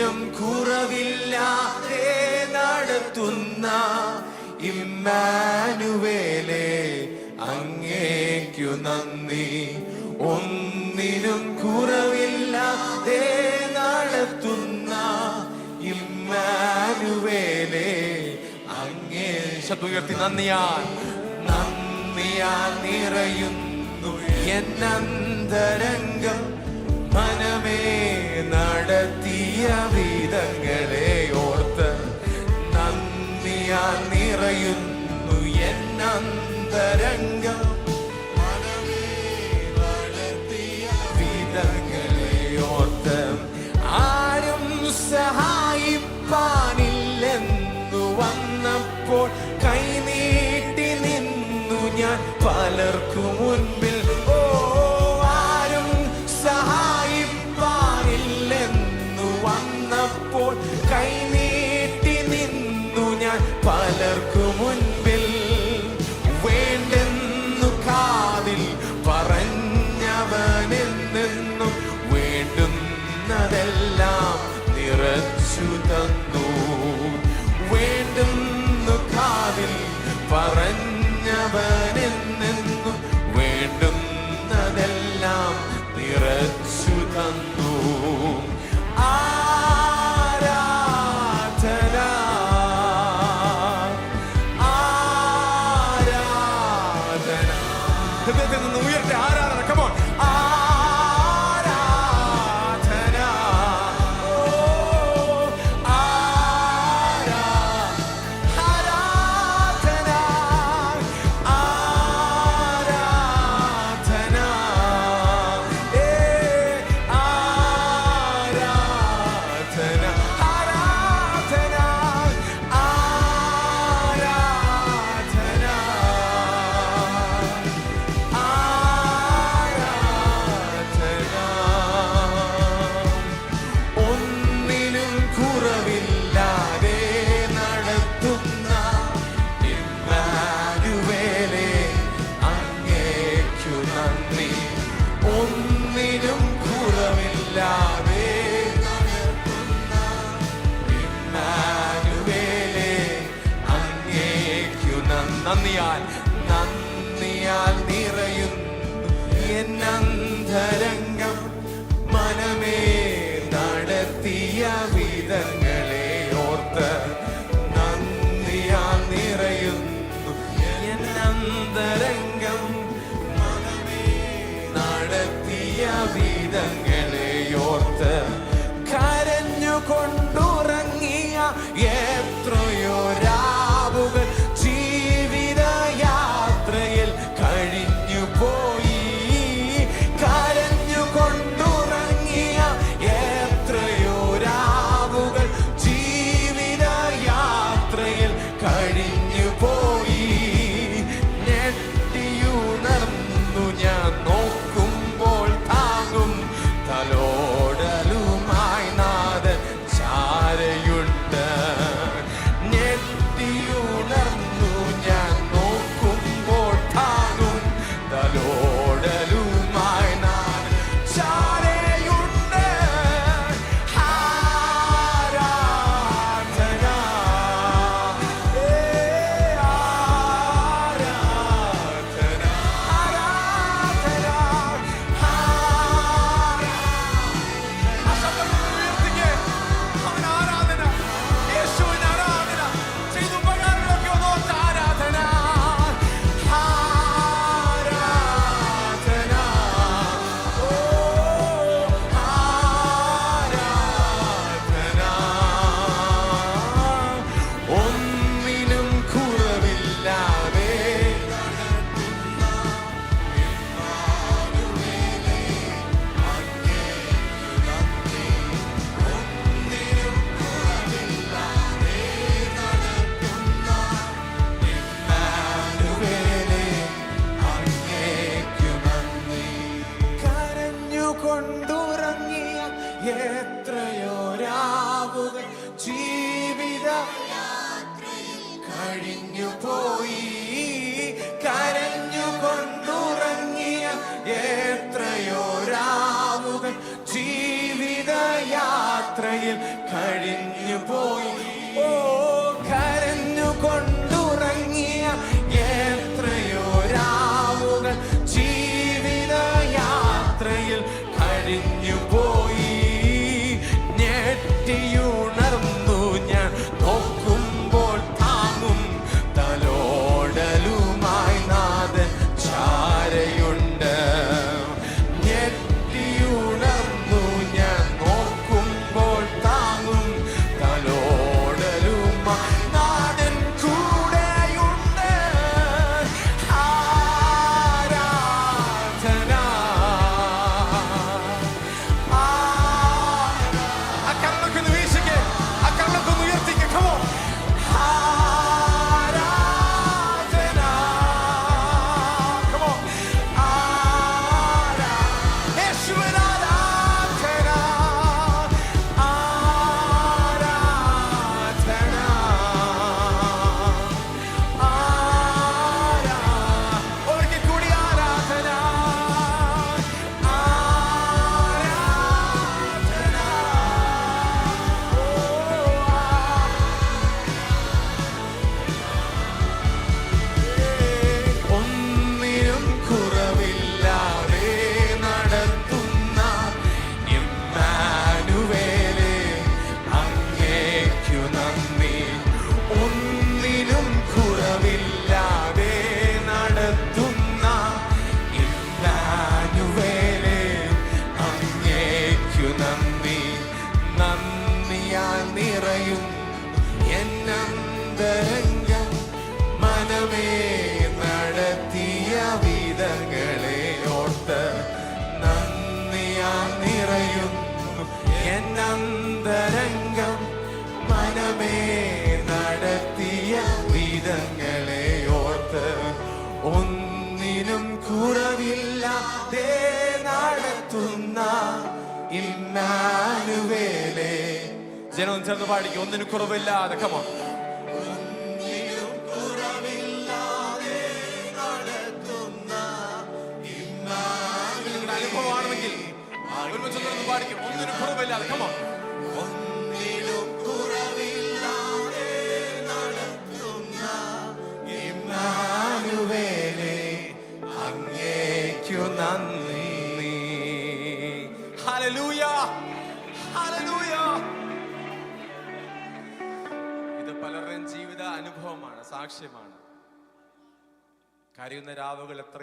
ഒന്നിനും കുറവില്ലാതെ നടത്തുന്ന ഇമ്മാനുവേലെ അങ്ങേക്കു നന്ദി. ഒന്നിനും കുറവില്ലാതെ നടത്തുന്ന ഇമ്മാനുവേലെ അങ്ങേ. ശത്രുയർത്തി നന്ദിയാൽ. നന്ദിയാ നിറയുന്നു. എന്നന്തരംഗം சத்தியமே Yere കൊണ്ടുറങ്ങിയ എത്രയോ രാവുകൾ ജീവിത കഴിഞ്ഞു പോയി. കരഞ്ഞു കൊണ്ടുറങ്ങിയ എത്രയോ രാവുകൾ ജീവിത യാത്രയിൽ കഴിഞ്ഞു പോയി. ജനം ചേർന്ന് പാടിക്കും. ഒന്നിനു കുറവില്ലാതെ. കമോ അനുഭവമാണെങ്കിൽ പാടിക്കും. ഒന്നിനു കുറവില്ലാതെ. കമോ അങ്ങേ കൃപയ്ക്കു നന്ദി. ഹലലൂയ ഹലലൂയ ഇത് പലരുടെയും ജീവിത അനുഭവമാണ് സാക്ഷ്യമാണ്. കരയുന്ന രാവുകൾ എത്രയോ